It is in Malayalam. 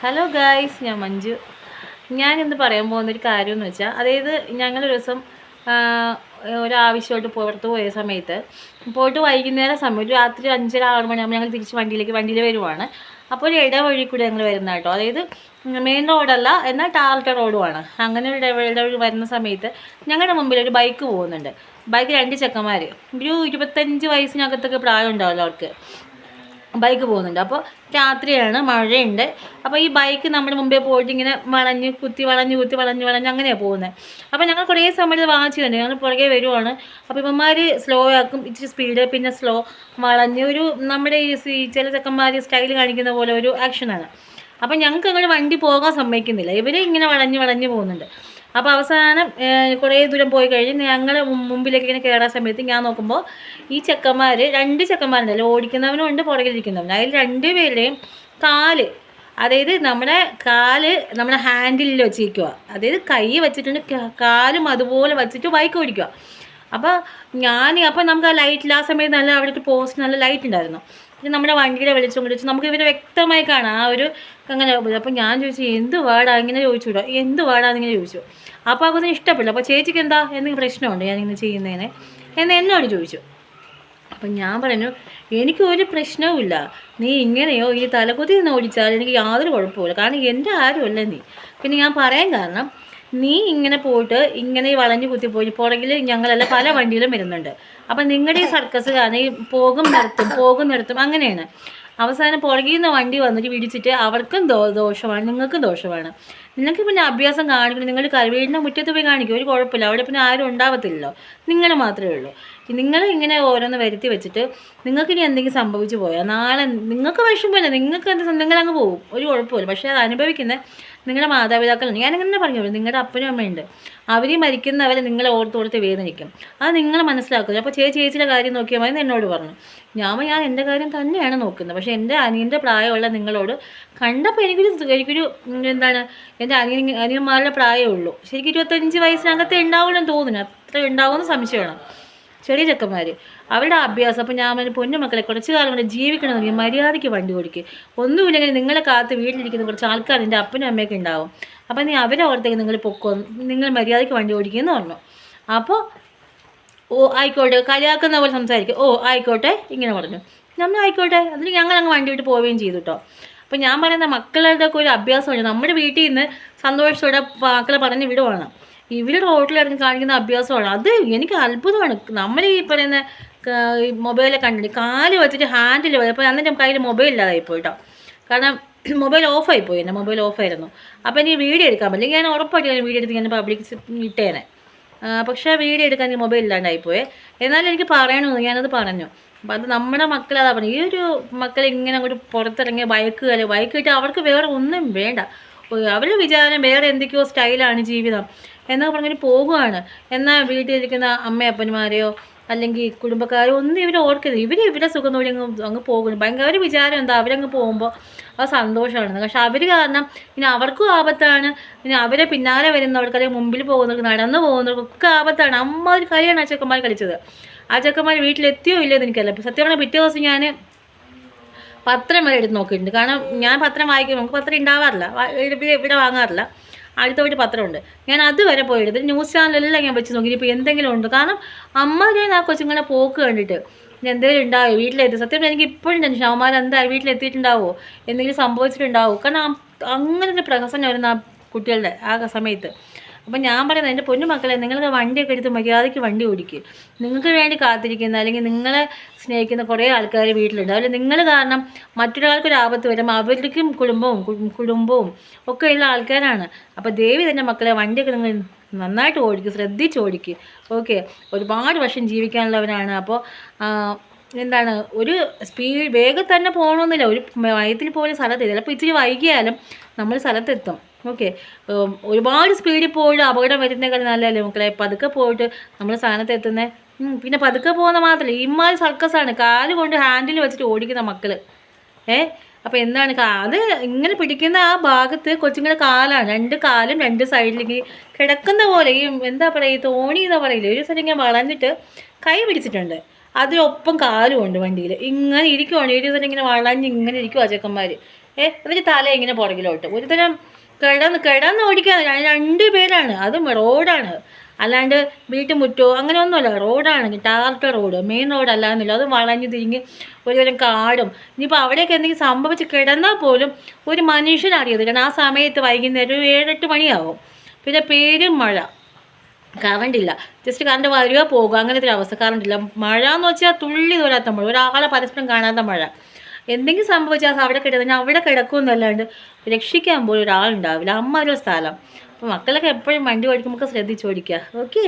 ഹലോ ഗായ്സ് ഞാൻ മഞ്ജു. ഞാൻ ഇന്ന് പറയാൻ പോകുന്ന ഒരു കാര്യം എന്ന് വെച്ചാൽ അതായത് ഞങ്ങളൊരു ദിവസം ഒരാവശ്യമായിട്ട് പുറത്ത് പോയ സമയത്ത് പോയിട്ട് വൈകുന്നേരം സമയം ഒരു രാത്രി അഞ്ചര ആറ് മണിയാകുമ്പോൾ ഞങ്ങൾ തിരിച്ച് വണ്ടിയിലേക്ക് വണ്ടിയിൽ വരുവാണ്. അപ്പോൾ ഒരു ഇടവഴി കൂടി ഞങ്ങൾ വരുന്ന കേട്ടോ. അതായത് മെയിൻ റോഡല്ല എന്നാൽ ടാർട്ട റോഡുമാണ്. അങ്ങനെ ഒരു ഇടവഴി വരുന്ന സമയത്ത് ഞങ്ങളുടെ മുമ്പിൽ ഒരു ബൈക്ക് പോകുന്നുണ്ട്. ബൈക്ക് രണ്ട് ചെക്കന്മാർ ഒരു ഇരുപത്തഞ്ച് വയസ്സിനകത്തൊക്കെ പ്രായം ഉണ്ടാവുമല്ലോ അവർക്ക് ബൈക്ക് പോകുന്നുണ്ട്. അപ്പോൾ രാത്രിയാണ് മഴയുണ്ട്. അപ്പോൾ ഈ ബൈക്ക് നമ്മുടെ മുമ്പേ പോയിട്ട് ഇങ്ങനെ വളഞ്ഞ് കുത്തി വളഞ്ഞ് കുത്തി വളഞ്ഞ് വളഞ്ഞ് അങ്ങനെയാണ് പോകുന്നത് അപ്പോൾ ഞങ്ങൾ കുറേ സമയത്ത് വാങ്ങിച്ചിട്ടുണ്ട് ഞങ്ങൾ പുറകെ വരുവാണ്. അപ്പോൾ ഇവന്മാർ സ്ലോ ആക്കും ഇച്ചിരി സ്പീഡ് പിന്നെ സ്ലോ വളഞ്ഞ് ഒരു നമ്മുടെ ഈ ചില ചെക്കന്മാർ സ്റ്റൈൽ കാണിക്കുന്ന പോലെ ഒരു ആക്ഷനാണ് അപ്പോൾ ഞങ്ങൾക്ക് അങ്ങനെ വണ്ടി പോകാൻ സമ്മതിക്കുന്നില്ല. ഇവർ ഇങ്ങനെ വളഞ്ഞ് വളഞ്ഞ് പോകുന്നുണ്ട്. അപ്പോൾ അവസാനം കുറേ ദൂരം പോയി കഴിഞ്ഞ് ഞങ്ങൾ മുമ്പിലേക്ക് ഇങ്ങനെ കയറാൻ സമയത്ത് ഞാൻ നോക്കുമ്പോൾ ഈ ചെക്കന്മാർ രണ്ട് ചെക്കന്മാരുണ്ടല്ലോ ഓടിക്കുന്നവനും ഉണ്ട് പുറകിലിരിക്കുന്നവനും അതിൽ രണ്ട് പേരുടെയും കാൽ അതായത് നമ്മുടെ കാൽ നമ്മുടെ ഹാൻഡിലിൽ വെച്ചിരിക്കുക അതായത് കൈ വെച്ചിട്ടുണ്ട് കാലും അതുപോലെ വെച്ചിട്ട് ബൈക്ക് ഓടിക്കുക അപ്പോൾ ഞാൻ അപ്പോൾ നമുക്ക് ആ ലൈറ്റിൽ ആ സമയത്ത് നല്ല അവിടെ പോസ്റ്റ് നല്ല ലൈറ്റ് ഉണ്ടായിരുന്നു പിന്നെ നമ്മുടെ വണ്ടിയുടെ വെളിച്ചം വിളിച്ച് നമുക്ക് ഇവരെ വ്യക്തമായി കാണാം. ആ ഒരു അങ്ങനെ അപ്പോൾ ഞാൻ ചോദിച്ചു എന്ത് വേടാ? ഇങ്ങനെ ചോദിച്ചു വിടാം എന്ത് വേടാന്നിങ്ങനെ ഇങ്ങനെ ചോദിച്ചു. അപ്പോൾ അതൊന്നും ഇഷ്ടപ്പെടില്ല അപ്പോൾ ചേച്ചിക്ക് എന്താ? എന്തെങ്കിലും പ്രശ്നമുണ്ട് ഞാനിങ്ങനെ ചെയ്യുന്നതിന്? എന്ന് എന്നോട് ചോദിച്ചു. അപ്പം ഞാൻ പറഞ്ഞു എനിക്ക് ഒരു പ്രശ്നവുമില്ല നീ ഇങ്ങനെയോ ഈ തലകുത്തി നിന്ന് ഓടിച്ചാൽ എനിക്ക് യാതൊരു കുഴപ്പമില്ല കാരണം എന്റെ ആരുമല്ല നീ. പിന്നെ ഞാൻ പറയാൻ കാരണം നീ ഇങ്ങനെ പോയിട്ട് ഇങ്ങനെ വളഞ്ഞു കുത്തി പോയി പുറകിൽ ഞങ്ങളെല്ലാം പല വണ്ടിയിലും വരുന്നുണ്ട്. അപ്പം നിങ്ങളുടെ ഈ സർക്കസ് കാരണം പോകും നിർത്തും പോകും നിർത്തും അങ്ങനെയാണ്. അവസാനം പുറകിൽ നിന്ന് വണ്ടി വന്നിട്ട് പിടിച്ചിട്ട് അവർക്കും ദോഷമാണ് നിങ്ങൾക്കും ദോഷമാണ്. നിങ്ങൾക്ക് പിന്നെ അഭ്യാസം കാണിക്കണം നിങ്ങൾ വീടിന്റെ മുറ്റത്ത് പോയി കാണിക്കും ഒരു കുഴപ്പമില്ല. അവിടെ പിന്നെ ആരും ഉണ്ടാവത്തില്ലല്ലോ. നിങ്ങൾ മാത്രമേ ഉള്ളൂ. നിങ്ങൾ ഇങ്ങനെ ഓരോന്ന് വരുത്തി വെച്ചിട്ട് നിങ്ങൾക്ക് ഇനി എന്തെങ്കിലും സംഭവിച്ചു പോയാൽ നാളെ നിങ്ങൾക്ക് വിഷമമില്ല നിങ്ങൾക്ക് എന്ത് നിങ്ങൾ അങ്ങ് പോകും ഒരു കുഴപ്പമില്ല പക്ഷേ അത് അനുഭവിക്കുന്ന നിങ്ങളുടെ മാതാപിതാക്കളുണ്ട് ഞാനിങ്ങനെ പറഞ്ഞു നിങ്ങളുടെ അപ്പനും അമ്മയുണ്ട് അവർ മരിക്കുന്നവരെ നിങ്ങളെ ഓർത്ത് ഓർത്ത് വേദനിക്കും. അത് നിങ്ങൾ മനസ്സിലാക്കുക അപ്പോൾ ചേച്ചി ചേച്ചിയുടെ കാര്യം നോക്കിയാൽ മതി എന്നോട് പറഞ്ഞു. ഞാൻ ഞാൻ എന്റെ കാര്യം തന്നെയാണ് നോക്കുന്നത്. പക്ഷേ എന്റെ അനിയന്റെ പ്രായമുള്ള നിങ്ങളോട് കണ്ടപ്പോൾ എനിക്കൊരു എനിക്കൊരു എന്താണ് എന്റെ അനിയൻ അനിയന്മാരുടെ പ്രായമേ ഉള്ളൂ. ശരിക്കും ഇരുപത്തഞ്ച് വയസ്സിനകത്തേ ഉണ്ടാവുള്ളൂ എന്ന് തോന്നുന്നു. അത്ര ഉണ്ടാവുമെന്ന് സംശയമാണ്. ചെറിയ ചെക്കന്മാർ അവരുടെ അഭ്യാസം അപ്പോൾ ഞാൻ പറഞ്ഞു പൊന്നു മക്കളെ കുറച്ച് കാലം കൊണ്ട് ജീവിക്കണമെങ്കിൽ മര്യാദയ്ക്ക് വണ്ടി ഓടിക്കുക ഒന്നുമില്ലെങ്കിൽ നിങ്ങളെ കാത്ത് വീട്ടിലിരിക്കുന്ന കുറച്ച് ആൾക്കാർ എന്റെ അപ്പനും അമ്മയൊക്കെ ഉണ്ടാവും. അപ്പോൾ നീ അവരെ ഓർത്തേക്ക് നിങ്ങൾ പൊക്കോ നിങ്ങൾ മര്യാദയ്ക്ക് വണ്ടി ഓടിക്കുമെന്ന് പറഞ്ഞു. അപ്പോൾ ഓ ആയിക്കോട്ടെ കളിയാക്കുന്ന പോലെ സംസാരിക്കും. ഓ ആയിക്കോട്ടെ ഇങ്ങനെ പറഞ്ഞു. നമ്മൾ ആയിക്കോട്ടെ അതിന് ഞങ്ങൾ അങ്ങ് വണ്ടി വിട്ട് പോവുകയും ചെയ്തു കേട്ടോ അപ്പോൾ ഞാൻ പറയുന്ന മക്കളുടെ ഒക്കെ ഒരു അഭ്യാസമുണ്ട്. നമ്മുടെ വീട്ടിൽ നിന്ന് സന്തോഷത്തോടെ മക്കളെ പറഞ്ഞ് വിടുവാണ്. ഇവർ റോട്ടിലിറങ്ങി കാണിക്കുന്ന അഭ്യാസമാണ്. അത് എനിക്ക് അത്ഭുതമാണ്. നമ്മൾ ഈ പറയുന്ന മൊബൈലിൽ കണ്ടിട്ട് കാൽ വെച്ചിട്ട് ഹാൻഡിൽ അപ്പോൾ അന്നേരം കയ്യിൽ മൊബൈൽ ഇല്ലാതായി പോയി കേട്ടോ കാരണം മൊബൈൽ ഓഫായി പോയി. എന്റെ മൊബൈൽ ഓഫായിരുന്നു അപ്പോൾ എനിക്ക് വീഡിയോ എടുക്കാൻ പറ്റില്ല. ഞാൻ ഉറപ്പായിട്ട് ഞാൻ വീഡിയോ എടുത്ത് ഞാൻ പബ്ലിക് ഇട്ടേനെ. പക്ഷേ വീഡിയോ എടുക്കാൻ എനിക്ക് മൊബൈൽ ഇല്ലാണ്ടായിപ്പോയെ എന്നാലും എനിക്ക് പറയണമെന്ന് ഞാനത് പറഞ്ഞു. അപ്പോൾ അത് നമ്മുടെ മക്കൾ പറഞ്ഞു. ഈ ഒരു മക്കൾ ഇങ്ങനെ അങ്ങോട്ട് പുറത്തിറങ്ങിയ ബൈക്ക് കളി ബൈക്ക് കിട്ടിയാൽ അവർക്ക് വേറെ ഒന്നും വേണ്ട. അവരുടെ വിചാരം വേറെ എന്തൊക്കെയോ സ്റ്റൈലാണ് ജീവിതം. എന്നൊക്കെ പറഞ്ഞിട്ട് പോകുവാണ്. എന്നാൽ വീട്ടിലിരിക്കുന്ന അമ്മയപ്പന്മാരെയോ അല്ലെങ്കിൽ കുടുംബക്കാരോ ഒന്നും ഇവരെ ഓർക്കരുത്. ഇവർ ഇവരെ സുഖം നോക്കി അങ്ങ് അങ്ങ് പോകുന്നു. ഭയങ്കര ഒരു വിചാരം എന്താ? അവരങ്ങ് പോകുമ്പോൾ അത് സന്തോഷമാണ് പക്ഷെ അവർ കാരണം പിന്നെ അവർക്കും ആപത്താണ്. പിന്നെ അവരെ പിന്നാലെ വരുന്നവർക്ക് അല്ലെങ്കിൽ മുമ്പിൽ പോകുന്നവർക്ക് നടന്നു പോകുന്നവർക്കൊക്കെ ആപത്താണ്. അമ്മ ഒരു കളിയാണ് ആ ചെക്കന്മാർ കളിച്ചത്. ആ ചെക്കന്മാർ വീട്ടിലെത്തിയോ ഇല്ലയോ എന്ന് എനിക്കല്ല സത്യം പറഞ്ഞാൽ പിറ്റേ ദിവസം ഞാൻ പത്രം വരെ എടുത്ത് നോക്കിയിട്ടുണ്ട്. കാരണം ഞാൻ പത്രം വായിക്കും നമുക്ക് പത്രം ഉണ്ടാവാറില്ല. ഇവിടെ വാങ്ങാറില്ല. അടുത്ത വീട്ടിൽ പത്രമുണ്ട്. ഞാൻ അതുവരെ പോയിട്ട് എടുത്ത് ന്യൂസ് ചാനലെല്ലാം ഞാൻ വെച്ച് നോക്കി. ഇപ്പോൾ എന്തെങ്കിലും ഉണ്ട്. കാരണം അമ്മ ഞാൻ ആ കൊച്ചുങ്ങളെ പോക്ക് കണ്ടിട്ട് എന്തെങ്കിലും ഉണ്ടാവോ വീട്ടിലെത്തി. സത്യം എനിക്ക് ഇപ്പോഴും ടെൻഷൻ അവന്മാർ എന്താ വീട്ടിലെത്തിയിട്ടുണ്ടാവോ? എന്തെങ്കിലും സംഭവിച്ചിട്ടുണ്ടാവോ? കാരണം അങ്ങനെ ഒരു പ്രഹസനം വരുന്ന ആ കുട്ടികളുടെ ആ സമയത്ത്. അപ്പം ഞാൻ പറയുന്നത് എന്റെ പൊന്നു മക്കളെ നിങ്ങൾക്ക് വണ്ടിയൊക്കെ എടുത്ത് മര്യാദയ്ക്ക് വണ്ടി ഓടിക്കുക നിങ്ങൾക്ക് വേണ്ടി കാത്തിരിക്കുന്ന അല്ലെങ്കിൽ നിങ്ങളെ സ്നേഹിക്കുന്ന കുറേ ആൾക്കാർ വീട്ടിലുണ്ട്. അതിൽ നിങ്ങൾ കാരണം മറ്റൊരാൾക്കൊരു ആപത്ത് വരുമ്പോൾ അവർക്കും കുടുംബവും കുടുംബവും ഒക്കെ ഉള്ള ആൾക്കാരാണ്. അപ്പോൾ ദേവി തന്നെ മക്കളെ വണ്ടിയൊക്കെ നിങ്ങൾ നന്നായിട്ട് ഓടിക്കുക ശ്രദ്ധിച്ച് ഓടിക്കുക ഓക്കെ? ഒരുപാട് വർഷം ജീവിക്കാനുള്ളവരാണ്. അപ്പോൾ എന്താണ് ഒരു സ്പീഡ് വേഗം തന്നെ പോകണമെന്നില്ല. ഒരു വയത്തിൽ പോലെ സ്ഥലത്ത് ചിലപ്പോൾ ഇച്ചിരി വൈകിയാലും നമ്മൾ സ്ഥലത്തെത്തും. ഓക്കെ ഒരുപാട് സ്പീഡിൽ പോയിട്ട് അപകടം വരുന്നേക്കാൾ നല്ലതല്ലേ മക്കളെ? പതുക്കെ പോയിട്ട് നമ്മൾ സ്ഥാനത്ത് എത്തുന്നത് പിന്നെ പതുക്കെ പോകുന്ന മാത്രമല്ല ഇമ്മാതിരി സർക്കസാണ് കാൽ കൊണ്ട് ഹാൻഡിൽ വെച്ചിട്ട് ഓടിക്കുന്ന മക്കൾ ഏ? അപ്പോൾ എന്താണ് അത് ഇങ്ങനെ പിടിക്കുന്ന ആ ഭാഗത്ത് കൊച്ചുങ്ങളുടെ കാലാണ്. രണ്ട് കാലും രണ്ട് സൈഡിലേക്ക് കിടക്കുന്ന പോലെ ഈ എന്താ പറയുക ഈ തോണി എന്ന് പറയില്ല? ഒരു സ്ഥലം ഇങ്ങനെ വളഞ്ഞിട്ട് കൈ പിടിച്ചിട്ടുണ്ട്. അതിനൊപ്പം കാലും ഉണ്ട് വണ്ടിയിൽ ഇങ്ങനെ ഇരിക്കുവാണ്. ഒരു സ്ഥലം ഇങ്ങനെ വളഞ്ഞ് ഇങ്ങനെ ഇരിക്കുവാ ചെക്കന്മാർ ഏ? എന്നിട്ട് തല ഇങ്ങനെ പുറകിലോട്ട്. ഒരുതരം കിടന്ന് കിടന്ന് ഓടിക്കാൻ രണ്ട് പേരാണ്. അതും റോഡാണ്. അല്ലാണ്ട് വീട്ടുമുറ്റോ അങ്ങനെ ഒന്നുമല്ല റോഡാണ് ടാർട്ട റോഡ്. മെയിൻ റോഡ് അല്ലാന്നില്ല അത് വളഞ്ഞു തിരിഞ്ഞ് ഒരുതരം കാടും. ഇനിയിപ്പോൾ അവിടെയൊക്കെ എന്തെങ്കിലും സംഭവിച്ച് കിടന്നാൽ പോലും ഒരു മനുഷ്യനറിയത് കാരണം ആ സമയത്ത് വൈകുന്നേരം ഒരു ഏഴെട്ട് മണിയാവും. പിന്നെ പേരും മഴ. കറണ്ടില്ല. ജസ്റ്റ് കറണ്ട് വരിക പോകുക അങ്ങനത്തെ ഒരു അവസ്ഥ. കറണ്ടില്ല. മഴ എന്ന് വെച്ചാൽ തുള്ളി തോരാത്ത മഴ. ഒരാളെ പരസ്പരം കാണാത്ത മഴ. എന്തെങ്കിലും സംഭവിച്ചാൽ അവിടെ കിടക്കുന്ന അവിടെ കിടക്കുമെന്നല്ലാണ്ട് രക്ഷിക്കാൻ പോലും ഒരാളുണ്ടാവില്ല. അമ്മ ഒരു സ്ഥലം. അപ്പോൾ മക്കളൊക്കെ എപ്പോഴും വണ്ടി ഓടിക്കുമ്പോൾ ശ്രദ്ധിച്ച് ഓടിക്കുക ഓക്കേ